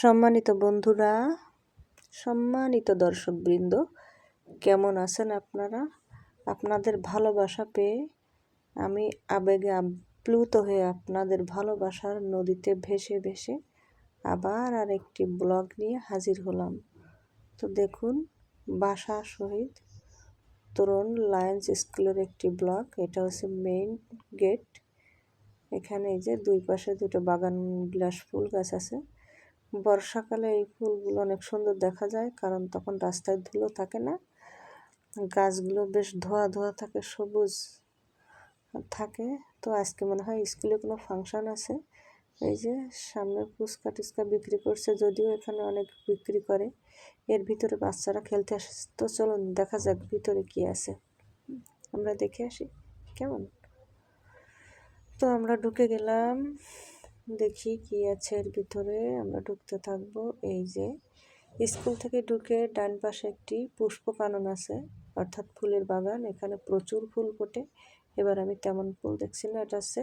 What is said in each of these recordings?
সম্মানিত বন্ধুরা, সম্মানিত দর্শকবৃন্দ, কেমন আছেন আপনারা? আপনাদের ভালোবাসা পেয়ে আমি আবেগে আপ্লুত হয়ে আপনাদের ভালোবাসার নদীতে ভেসে ভেসে আবার আর একটি ব্লগ নিয়ে হাজির হলাম। তো দেখুন, বাসা শহীদ তরুণ লায়ন্স স্কুলের একটি ব্লক এটা হচ্ছে মেইন গেট। এখানে এই যে দুই পাশে দুটো বাগান বিলাস ফুল গাছ আছে। বর্ষাকালে এই ফুলগুলো অনেক সুন্দর দেখা যায়, কারণ তখন রাস্তায় ধুলো থাকে না। গাছগুলো বেশ ধোয়া ধোয়া থাকে, সবুজ থাকে। তো আজকে মনে হয় স্কুলে কোনো ফাংশান আছে। এই যে সামনে ফুচকা টুচকা বিক্রি করছে, যদিও এখানে অনেক বিক্রি করে। এর ভিতরে বাচ্চারা খেলতে আসে। তো চলুন দেখা যাক ভিতরে কি আছে। আমরা দেখে আসি, কেমন? তো আমরা ঢুকে গেলাম। দেখি কি আছে এর ভিতরে। আমরা ঢুকতে থাকব এই যে। স্কুল থেকে ঢুকে ডান পাশে একটি পুষ্প কানন আছে, অর্থাৎ ফুলের বাগান। এখানে প্রচুর ফুল ফোটে। এবার আমি তেমন ফুল দেখছি না, এটা হচ্ছে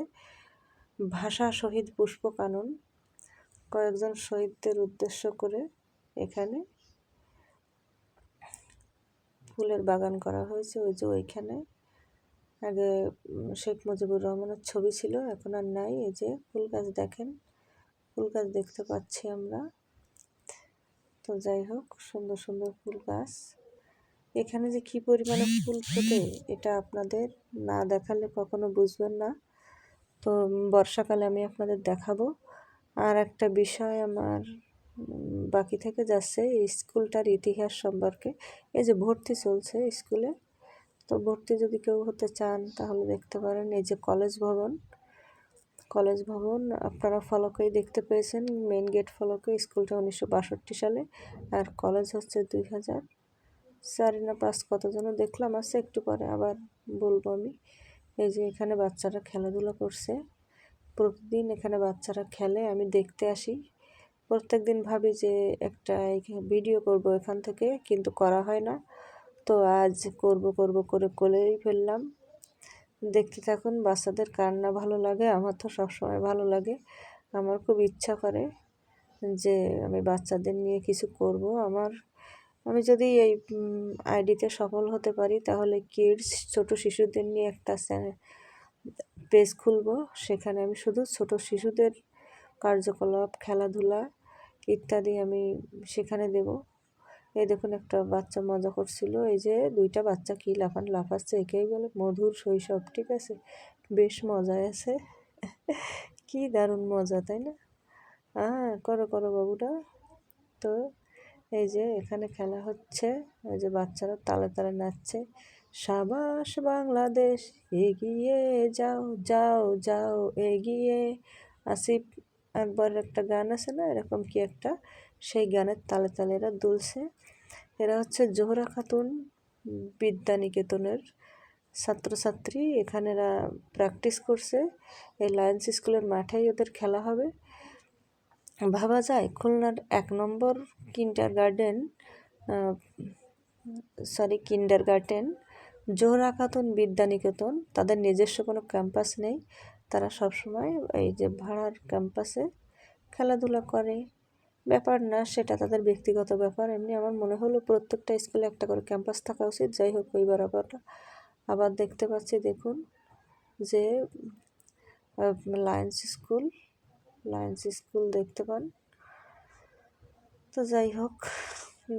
ভাষা শহীদ পুষ্প কানন। কয়েকজন শহীদদের উদ্দেশ্য করে এখানে ফুলের বাগান করা হয়েছে। ওই যে ওইখানে আগে শেখ মুজিবুর রহমানের ছবি ছিল, এখন আর নাই। এই যে ফুল গাছ দেখেন, ফুল গাছ দেখতে পাচ্ছি আমরা। তো যাই হোক, সুন্দর সুন্দর ফুল গাছ। এখানে যে কি পরিমাণে ফুল ফোটে, এটা আপনাদের না দেখালে কখনো বুঝবেন না। তো বর্ষাকালে আমি আপনাদের দেখাবো। আর একটা বিষয় আমার বাকি থেকে যাচ্ছে স্কুলটার ইতিহাস সম্পর্কে। এই যে ভর্তি চলছে স্কুলে তো ভর্তি যদি কেউ হতে চান, তাহলে দেখতে পারেন এই যে কলেজ ভবন। কলেজ ভবন আপনারা ফলকেই দেখতে পেয়েছেন। মেন গেট ফলকে স্কুলটা উনিশশো বাষট্টি সালে। আর কলেজ হচ্ছে দুই হাজার চারি না পাঁচ, কত যেন দেখলাম আছে, একটু পরে আবার বলব আমি। এই যে এখানে বাচ্চারা খেলাধুলা করছে। প্রতিদিন এখানে বাচ্চারা খেলে, আমি দেখতে আসি। প্রত্যেক দিন ভাবি যে একটা ভিডিও করব এখান থেকে, কিন্তু করা হয় না। তো আজ করব করব করে কোলেই ফেললাম। দেখতে থাকুন, বাচ্চাদের কার না ভালো লাগে, আমার তো সবসময় ভালো লাগে। আমার খুব ইচ্ছা করে যে আমি বাচ্চাদের নিয়ে কিছু করব। আমার, আমি যদি এই আইডিতে সফল হতে পারি, তাহলে কিডস ছোট শিশুদের নিয়ে একটা পেজ খুলব। সেখানে আমি শুধু ছোট শিশুদের কার্যকলাপ, খেলাধুলা ইত্যাদি আমি সেখানে দেব। এই দেখুন, একটা বাচ্চা মজা করছিল। এই যে দুইটা বাচ্চা কি লাফান লাফাচ্ছে, একেই বলে মধুর শৈশব, ঠিক আছে? বেশ মজায় আছে। কি দারুণ মজা, তাই না? হ্যাঁ করো করো বাবুটা তো এই যে এখানে খেলা হচ্ছে। এই যে বাচ্চারা তালে তালে নাচছে। সাবাস বাংলাদেশ, এগিয়ে যাও যাও যাও, এগিয়ে। আসিফ একবার একটা গান আছে না, এরকম কি একটা? সেই গানের তালে তালে এরা দুলছে। এরা হচ্ছে জোহরা খাতুন, বিদ্যানিকেতনের ছাত্রছাত্রী। এখানে এরা প্র্যাকটিস করছে। এই লায়ন্স স্কুলের মাঠেই ওদের খেলা হবে। ভাবা যায়, খুলনার এক নম্বর kindergarten sorry kindergarten Zohra Khatun, Vidyaniketan. তাদের নিজস্ব কোনো ক্যাম্পাস নেই। তারা সবসময় এই যে ভাড়ার ক্যাম্পাসে খেলাধুলা করে। ব্যাপার না, সেটা তাদের ব্যক্তিগত ব্যাপার। এমনি আমার মনে হলো প্রত্যেকটা স্কুলে একটা করে ক্যাম্পাস থাকা উচিত। যাই হোক ওইবার আবার আবার দেখতে পাচ্ছি, দেখুন যে লায়ন্স স্কুল লায়ন্স স্কুল দেখতে পান। তো যাই হোক,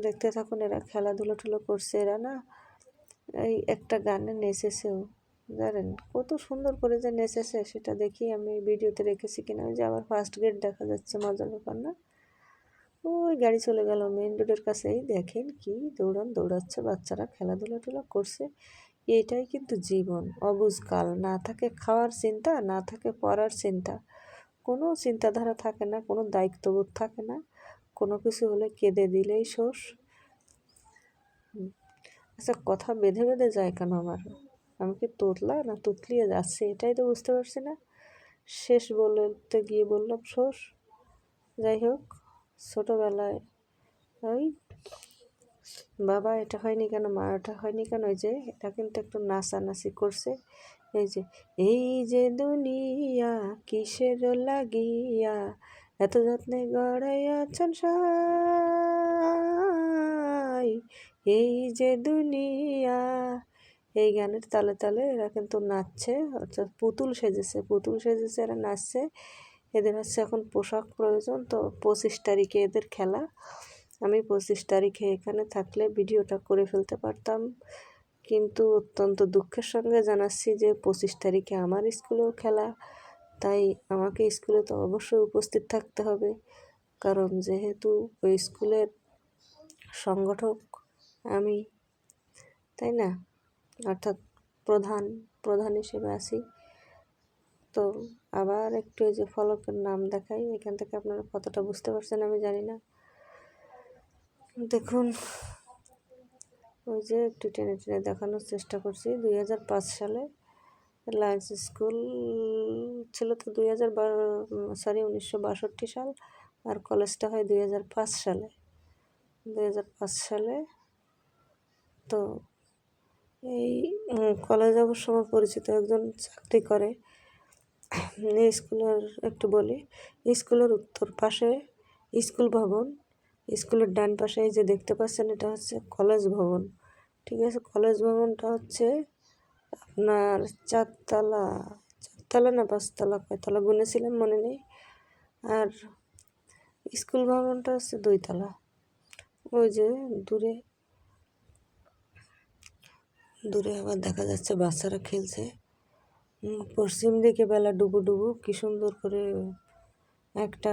দেখতে থাকুন এরা খেলাধুলো টুলো করছে এরা, না? এই একটা গানে নেচেছেও। জানেন, কত সুন্দর করে যে নেচেছে সেটা দেখি আমি ভিডিওতে রেখেছি কিনা। ওই যে আবার ফার্স্ট গেট দেখা যাচ্ছে মজার ব্যাপার না? ওই গাড়ি চলে গেল মেন রোডের কাছেই। দেখেন কি দৌড়ান, দৌড়াচ্ছে, বাচ্চারা খেলাধুলা টুলা করছে। এইটাই কিন্তু জীবন অবুজকাল না থাকে খাওয়ার চিন্তা, না থাকে পড়ার চিন্তা। কোনো চিন্তাধারা থাকে না, কোনো দায়িত্ববোধ থাকে না। কোনো কিছু হলে কেঁদে দিলেই শোষ আচ্ছা কথা বেঁধে বেঁধে যায় কেন আমার? আমি কি তোতলা? না তুতলিয়ে যাচ্ছে এটাই তো বুঝতে পারছি না। শেষ বলতে গিয়ে বললাম শোষ, যাই হোক, ছোটোবেলায় ওই বাবা, এটা হয়নি কেন? মা এটা হয়নি কেন? ওই যে, এটা কিন্তু একটু নাচানাচি করছে। এই যে এই যে দুনিয়া, কিসের লাগিয়া? এত যত্নে গড়াইয়াছেন সাই এই যে দুনিয়া এই গানের তালে তালে এরা কিন্তু নাচছে, অর্থাৎ পুতুল সেজেছে পুতুল সেজেছে, এরা নাচছে। এদের হচ্ছে এখন পোশাক প্রয়োজন, তো পঁচিশ তারিখে এদের খেলা। আমি পঁচিশ তারিখে এখানে থাকলে ভিডিওটা করে ফেলতে পারতাম। কিন্তু অত্যন্ত দুঃখের সঙ্গে জানাচ্ছি যে পঁচিশ তারিখে আমার স্কুলেও খেলা, তাই আমাকে স্কুলে তো অবশ্যই উপস্থিত থাকতে হবে। কারণ যেহেতু ওই স্কুলের সংগঠক আমি, তাই না? অর্থাৎ প্রধান প্রধান হিসেবে আছি। তো আবার একটু যে ফলকের নাম দেখাই, এখান থেকে আপনারা কতটা বুঝতে পারছেন আমি জানি না। দেখুন, ওই যে একটু টেনে টেনে দেখানোর চেষ্টা করছি। দুই হাজার পাঁচ সালে লায়েন্স স্কুল ছিল তো দুই হাজার সরি, উনিশশো বাষট্টি সাল, আর কলেজটা হয় দুই হাজার পাঁচ সালে। দুই হাজার পাঁচ সালে তো এই কলেজ অবশ্য পরিচিত একজন চাকরি করে। স্কুলের একটু বলি স্কুলের উত্তর পাশে স্কুল ভবন। স্কুলের ডান পাশে এই যে দেখতে পাচ্ছেন, এটা হচ্ছে কলেজ ভবন। ঠিক আছে কলেজ ভবনটা হচ্ছে আপনার চারতলা চারতলা না পাঁচতলা, কয়তলা গুনেছিলাম, মনে নেই। আর স্কুল ভবনটা হচ্ছে দুইতলা। ওই যে দূরে দূরে আবার দেখা যাচ্ছে বাচ্চারা খেলছে। পশ্চিম দিকে বেলা ডুবু ডুবু, কি সুন্দর করে একটা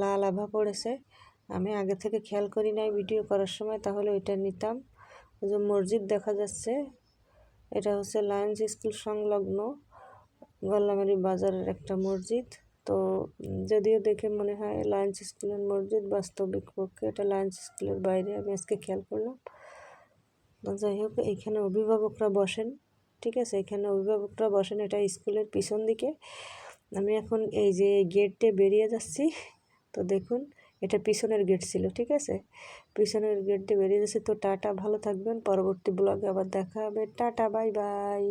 লাল আভা পড়েছে। আমি আগে থেকে খেয়াল করি নাই ভিডিও করার সময়, তাহলে ওইটা নিতাম। ওই যে মসজিদ দেখা যাচ্ছে, এটা হচ্ছে লায়ন্স স্কুল সংলগ্ন গল্লামারি বাজারের একটা মসজিদ। তো যদিও দেখে মনে হয় লায়ন্স স্কুলের মসজিদ বাস্তবিক পক্ষে, এটা লায়ন্স স্কুলের বাইরে, আমি আজকে খেয়াল করলাম। যাই হোক এইখানে অভিভাবকরা বসেন, ঠিক আছে? এখানে অভিভাবকরা বসেন, এটা স্কুলের পিছন দিকে। আমি এখন এই যে গেটে বেরিয়ে যাচ্ছি, তো দেখুন, এটা পিছনের গেট ছিল, ঠিক আছে? পিছনের গেট দিয়ে বেরিয়ে যাচ্ছি, তো টাটা, ভালো থাকবেন, পরবর্তী ব্লগে আবার দেখা হবে। Ta-ta, bye bye.